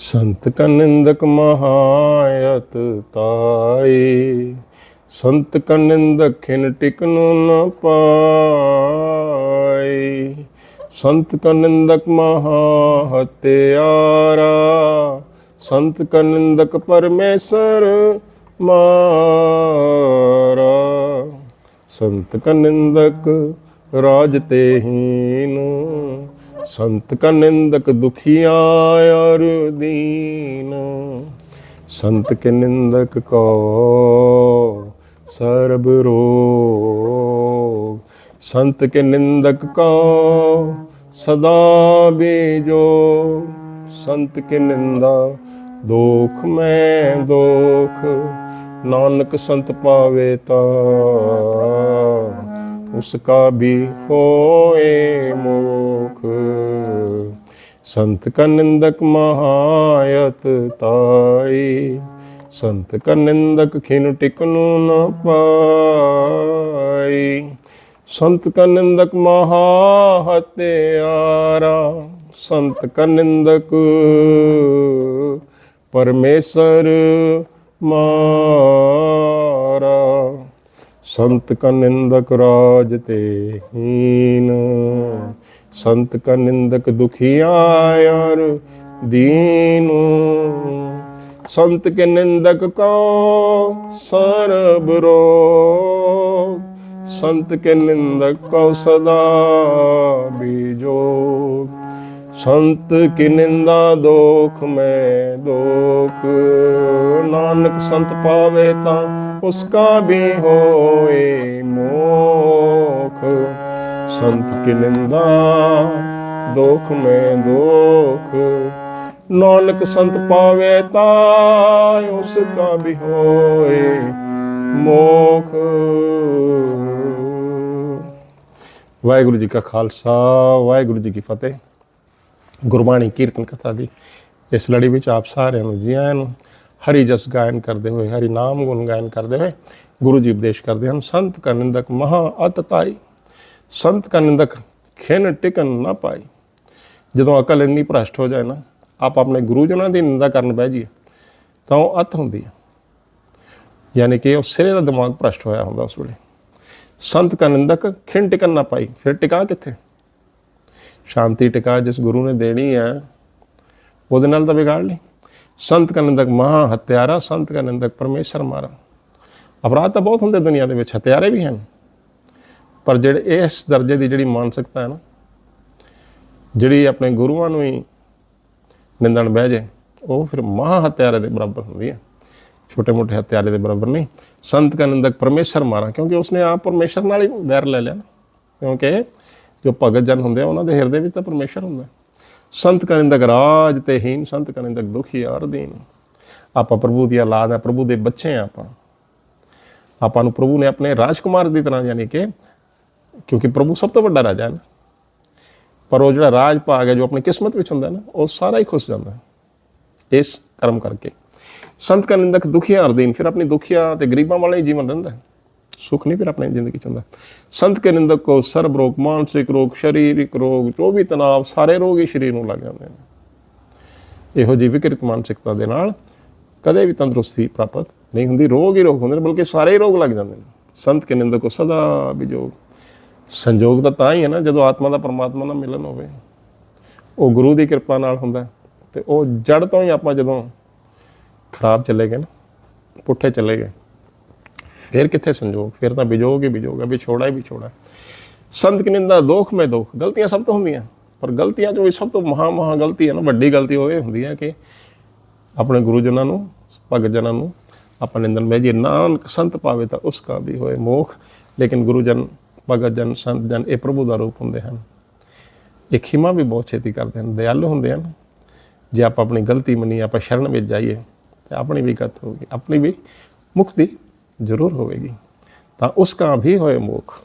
ਸੰਤ ਕਾ ਨਿੰਦਕ ਮਹਾਇਤ ਤਾਏ, ਸੰਤ ਕਾ ਨਿੰਦਕ ਖਿਨ ਟਿਕਨੁ ਨ ਪਾਈ ਸੰਤ ਕਾ ਨਿੰਦਕ ਮਹਾ ਹਤਿਆਰਾ ਸੰਤ ਕਾ ਨਿੰਦਕ ਪਰਮੇਸ਼ਰ ਮਾਰਾ, ਸੰਤ ਕਾ ਨਿੰਦਕ ਰਾਜ ਤੇ ਹੀਨ ਸੰਤ ਕਾ ਨਿੰਦਕ ਦੁਖੀਆ ਔਰ ਦੀਨ। ਸੰਤ ਕੇ ਨਿੰਦਕ ਕੋ ਸਰਬ ਰੋਗ। ਸੰਤ ਕੇ ਨਿੰਦਕ ਕੋ ਸਦਾ ਬੀਜੋ। ਸੰਤ ਕੇ ਨਿੰਦਾ ਦੋਖ ਮੈਂ ਦੋਖ। ਨਾਨਕ ਸੰਤ ਪਾਵੇ ਤਾ। ਉਸਕਾ ਵੀ ਹੋਏ ਮੋਖ। ਸੰਤ ਕਾ ਨਿੰਦਕ ਮਹਾਇਤ ਤਾਈ। ਸੰਤ ਕਾ ਨਿੰਦਕ ਖਿਨ ਟਿਕਨੂ ਨ ਪਾਈ। ਸੰਤ ਕਾ ਨਿੰਦਕ ਮਹਾ ਹਤਿਆਰਾ ਸੰਤ ਕਾ ਨਿੰਦਕ ਪਰਮੇਸ਼ਰ ਮਾਰਾ। ਸੰਤ ਕਾ ਨਿੰਦਕ ਰਾਜ ਤੇ ਹੀਨ ਸੰਤ ਕਾ ਨਿੰਦਕ ਦੁਖੀਆ ਔਰ ਦੀਨ। ਸੰਤ ਕੇ ਨਿੰਦਕ ਕੋ ਸਰਬ ਰੋਗ? ਸੰਤ ਕੇ ਨਿੰਦਕ ਕੋ ਸਦਾ ਬੀਜੋ ਸੰਤ ਕੀ ਨਿੰਦਾ ਦੋਖ, ਮੈਂ ਦੋਖ। ਨਾਨਕ ਸੰਤ ਪਾਵੇ ਤਾਂ ਉਸਕਾ ਵੀ ਹੋਏ ਮੋਖ। ਸੰਤ ਕੀ ਨਿੰਦਾ ਦੋਖ, ਮੈਂ ਦੋਖ। ਨਾਨਕ ਸੰਤ ਪਾਵੇ ਤਾਂ ਉਸਕਾ ਵੀ ਹੋਏ ਮੋਖ। ਵਾਹਿਗੁਰੂ ਜੀ ਕਾ ਖਾਲਸਾ, ਵਾਹਿਗੁਰੂ ਜੀ ਕੀ ਫਤਿਹ। ਗੁਰਬਾਣੀ ਕੀਰਤਨ ਕਥਾ ਦੀ। ਇਸ ਲੜੀ ਵਿੱਚ ਆਪ ਸਾਰਿਆਂ ਨੂੰ ਜੀ ਆਇਆਂ ਨੂੰ ਹਰੀ ਜਸ ਗਾਇਨ ਕਰਦੇ ਹੋਏ, ਹਰੀ ਨਾਮ ਗੁਣ ਗਾਇਨ ਕਰਦੇ ਹੋਏ ਗੁਰੂ ਜੀ ਉਪਦੇਸ਼ ਕਰਦੇ ਹਨ, ਸੰਤ ਕਾ ਨਿੰਦਕ ਮਹਾ ਅਤਤਾਈ ਸੰਤ ਕਾ ਨਿੰਦਕ ਖਿਨ ਟਿਕਨ ਨਾ ਪਾਈ। ਜਦੋਂ ਅਕਲ ਇੰਨੀ ਭ੍ਰਸ਼ਟ ਹੋ ਜਾਏ ਨਾ, ਆਪ ਆਪਣੇ ਗੁਰੂ ਜਨਾਂ ਦੀ ਨਿੰਦਾ ਕਰਨ ਬਹਿ ਜਾਈਏ, ਤਾਂ ਉਹ ਅਤ ਹੁੰਦੀ ਹੈ। ਯਾਨੀ ਕਿ ਉਹ ਸਿਰੇ ਦਾ ਦਿਮਾਗ ਭ੍ਰਸ਼ਟ ਹੋਇਆ ਹੁੰਦਾ ਉਸ ਵੇਲੇ। ਸੰਤ ਕਾ ਨਿੰਦਕ ਖਿਨ ਟਿਕਨ ਨਾ ਪਾਈ। ਫਿਰ ਟਿਕਾ ਕਿੱਥੇ? ਸ਼ਾਂਤੀ ਟਿਕਾ ਜਿਸ ਗੁਰੂ ਨੇ ਦੇਣੀ ਹੈ, ਉਹਦੇ ਨਾਲ ਤਾਂ ਵਿਗਾੜ ਲਈ। ਸੰਤ ਕਾ ਨਿੰਦਕ ਮਹਾ ਹਤਿਆਰਾ, ਸੰਤ ਕਾ ਨਿੰਦਕ ਪਰਮੇਸ਼ਰ ਮਾਰਾ। ਅਪਰਾਧ ਤਾਂ ਬਹੁਤ ਹੁੰਦੇ ਦੁਨੀਆ ਦੇ ਵਿੱਚ, ਹਤਿਆਰੇ ਵੀ ਹਨ। ਪਰ ਜਿਹੜੇ ਇਸ ਦਰਜੇ ਦੀ ਜਿਹੜੀ ਮਾਨਸਿਕਤਾ ਹੈ ਨਾ, ਜਿਹੜੀ ਆਪਣੇ ਗੁਰੂਆਂ ਨੂੰ ਹੀ ਨਿੰਦਣ ਬਹਿ ਜੇ ਉਹ ਫਿਰ ਮਹਾ ਹਤਿਆਰੇ ਦੇ ਬਰਾਬਰ ਹੁੰਦੀ ਹੈ। ਛੋਟੇ ਮੋਟੇ ਹਤਿਆਰੇ ਦੇ ਬਰਾਬਰ ਨਹੀਂ। ਸੰਤ ਕਾ ਨਿੰਦਕ ਪਰਮੇਸ਼ਰ ਮਾਰਾ, ਕਿਉਂਕਿ ਉਸਨੇ ਆਪ ਪਰਮੇਸ਼ਰ ਨਾਲ ਹੀ ਵੈਰ ਲੈ ਲਿਆ ਨਾ। ਕਿਉਂਕਿ ਜੋ ਭਗਤ ਜਨ ਹੁੰਦੇ ਆ, ਉਹਨਾਂ ਦੇ ਹਿਰਦੇ ਵਿੱਚ ਤਾਂ ਪਰਮੇਸ਼ਰ ਹੁੰਦਾ ਸੰਤ ਕਾ ਰਾਜ ਤੇ ਹੀਨ ਸੰਤ ਕਾ ਦੁਖੀ ਔਰ ਦੀਨ। ਆਪਾਂ ਪ੍ਰਭੂ ਦੀ ਔਲਾਦ ਆ, ਪ੍ਰਭੂ ਦੇ ਬੱਚੇ ਆ ਆਪਾਂ। ਆਪਾਂ ਨੂੰ ਪ੍ਰਭੂ ਨੇ ਆਪਣੇ ਰਾਜਕੁਮਾਰ ਦੀ ਤਰ੍ਹਾਂ ਯਾਨੀ ਕਿ, ਕਿਉਂਕਿ ਪ੍ਰਭੂ ਸਭ ਤੋਂ ਵੱਡਾ ਰਾਜਾ ਹੈ ਨਾ। ਪਰ ਉਹ ਜਿਹੜਾ ਰਾਜ ਭਾਗ ਹੈ, ਜੋ ਆਪਣੀ ਕਿਸਮਤ ਵਿੱਚ ਹੁੰਦਾ ਨਾ, ਉਹ ਸਾਰਾ ਹੀ ਖੁੱਸ ਜਾਂਦਾ ਇਸ ਕਰਮ ਕਰਕੇ। ਸੰਤ ਕਾ ਨਿੰਦਕ ਦੁਖੀਆਂ ਹਰ ਫਿਰ ਆਪਣੀ ਦੁਖੀਆਂ ਤੇ ਗਰੀਬਾਂ ਵਾਲਾ ਹੀ ਜੀਵਨ ਰਹਿੰਦਾ ਸੁਖ ਨਹੀਂ ਫਿਰ ਆਪਣੀ ਜ਼ਿੰਦਗੀ ਚ ਹੁੰਦਾ। ਸੰਤ ਕੇ ਨਿੰਦਕ ਕੋ ਸਰਬ ਰੋਗ, ਮਾਨਸਿਕ ਰੋਗ, ਸਰੀਰਕ ਰੋਗ, ਜੋ ਵੀ ਤਣਾਅ, ਸਾਰੇ ਰੋਗ ਹੀ ਸਰੀਰ ਨੂੰ ਲੱਗ ਜਾਂਦੇ ਨੇ। ਇਹੋ ਜਿਹੀ ਵਿਕਰਿਤ ਮਾਨਸਿਕਤਾ ਦੇ ਨਾਲ ਕਦੇ ਵੀ ਤੰਦਰੁਸਤੀ ਪ੍ਰਾਪਤ ਨਹੀਂ ਹੁੰਦੀ। ਰੋਗ ਹੀ ਰੋਗ ਹੁੰਦੇ ਨੇ, ਬਲਕਿ ਸਾਰੇ ਹੀ ਰੋਗ ਲੱਗ ਜਾਂਦੇ ਨੇ। ਸੰਤ ਕੇ ਨਿੰਦਕ ਕੋ ਸਦਾ ਵਿਜੋਗ ਸੰਜੋਗ ਤਾਂ ਤਾਂ ਹੀ ਹੈ ਨਾ, ਜਦੋਂ ਆਤਮਾ ਦਾ ਪਰਮਾਤਮਾ ਨਾਲ ਮਿਲਨ ਹੋਵੇ। ਉਹ ਗੁਰੂ ਦੀ ਕਿਰਪਾ ਨਾਲ ਹੁੰਦਾ ਹੈ। ਤੇ ਉਹ ਜੜ ਤੋਂ ਹੀ ਆਪਾਂ ਜਦੋਂ ਖਰਾਬ ਚਲੇ ਗਏ ਨਾ, ਪੁੱਠੇ ਚਲੇ ਗਏ ਫਿਰ ਕਿੱਥੇ ਸੰਜੋਗ? ਫਿਰ ਤਾਂ ਵਿਜੋਗ ਹੀ ਵਿਜੋਗ ਹੈ ਵਿਛੋੜਾ ਹੀ ਵਿਛੋੜਾ ਸੰਤ ਕੀ ਨਿੰਦਾ, ਦੋਖ ਮੈਂ ਦੋਖ। ਗਲਤੀਆਂ ਸਭ ਤੋਂ ਹੁੰਦੀਆਂ। ਪਰ ਗਲਤੀਆਂ ਚੋਂ ਵੀ ਸਭ ਤੋਂ ਮਹਾ ਮਹਾ ਗਲਤੀ ਹੈ ਨਾ, ਵੱਡੀ ਗਲਤੀ ਉਹ ਇਹ ਹੁੰਦੀ ਹੈ ਕਿ ਆਪਣੇ ਗੁਰੂ ਜਨਾਂ ਨੂੰ, ਭਗਤ ਜਨਾਂ ਨੂੰ ਆਪਾਂ ਨਿੰਦਨ ਵਿੱਚ ਜੇ ਨਾਨਕ ਸੰਤ ਪਾਵੇ ਤਾਂ ਉਸ ਕਾ ਵੀ ਹੋਏ ਮੋਖ। ਲੇਕਿਨ ਗੁਰੂ ਜਨ, ਭਗਤ ਜਨ, ਸੰਤ ਜਨ ਇਹ ਪ੍ਰਭੂ ਦਾ ਰੂਪ ਹੁੰਦੇ ਹਨ। ਇਹ ਖਿਮਾ ਵੀ ਬਹੁਤ ਛੇਤੀ ਕਰਦੇ ਹਨ। ਦਿਆਲੂ ਹੁੰਦੇ ਹਨ। ਜੇ ਆਪਾਂ ਆਪਣੀ ਗਲਤੀ ਮੰਨੀ ਆਪਾਂ ਸ਼ਰਨ ਵਿੱਚ ਜਾਈਏ, ਤੇ ਆਪਣੀ ਵੀ ਗਤ ਹੋਗੀ ਆਪਣੀ ਵੀ ਮੁਕਤੀ ਜ਼ਰੂਰ ਹੋਵੇਗੀ। ਤਾਂ ਉਸ ਕਾ ਵੀ ਹੋਏ ਮੋਖ।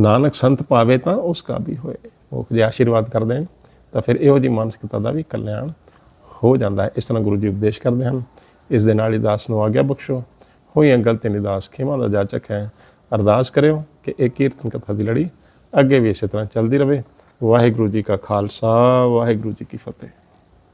ਨਾਨਕ ਸੰਤ ਪਾਵੇ ਤਾਂ ਉਸ ਕਾ ਵੀ ਹੋਏ ਮੋਖ। ਜੇ ਆਸ਼ੀਰਵਾਦ ਕਰਦੇ ਹਨ, ਤਾਂ ਫਿਰ ਇਹੋ ਜੀ ਮਾਨਸਿਕਤਾ ਦਾ ਵੀ ਕਲਿਆਣ ਹੋ ਜਾਂਦਾ ਹੈ। ਇਸ ਤਰ੍ਹਾਂ ਗੁਰੂ ਜੀ ਉਪਦੇਸ਼ ਕਰਦੇ ਹਨ, ਇਸ ਦੇ ਨਾਲ ਹੀ ਦਾਸ ਨੂੰ ਆਗਿਆ ਬਖਸ਼ੋ। ਹੋਈਆਂ ਗਲਤੀਆਂ ਦੀ ਦਾਸ ਖਿਮਾ ਦਾ ਜਾਚਕ ਹੈ। ਅਰਦਾਸ ਕਰਿਓ ਕਿ ਇਹ ਕੀਰਤਨ ਕਥਾ ਦੀ ਲੜੀ ਅੱਗੇ ਵੀ ਇਸੇ ਤਰ੍ਹਾਂ ਚੱਲਦੀ ਰਹੇ। ਵਾਹਿਗੁਰੂ ਜੀ ਕਾ ਖਾਲਸਾ, ਵਾਹਿਗੁਰੂ ਜੀ ਕੀ ਫਤਿਹ।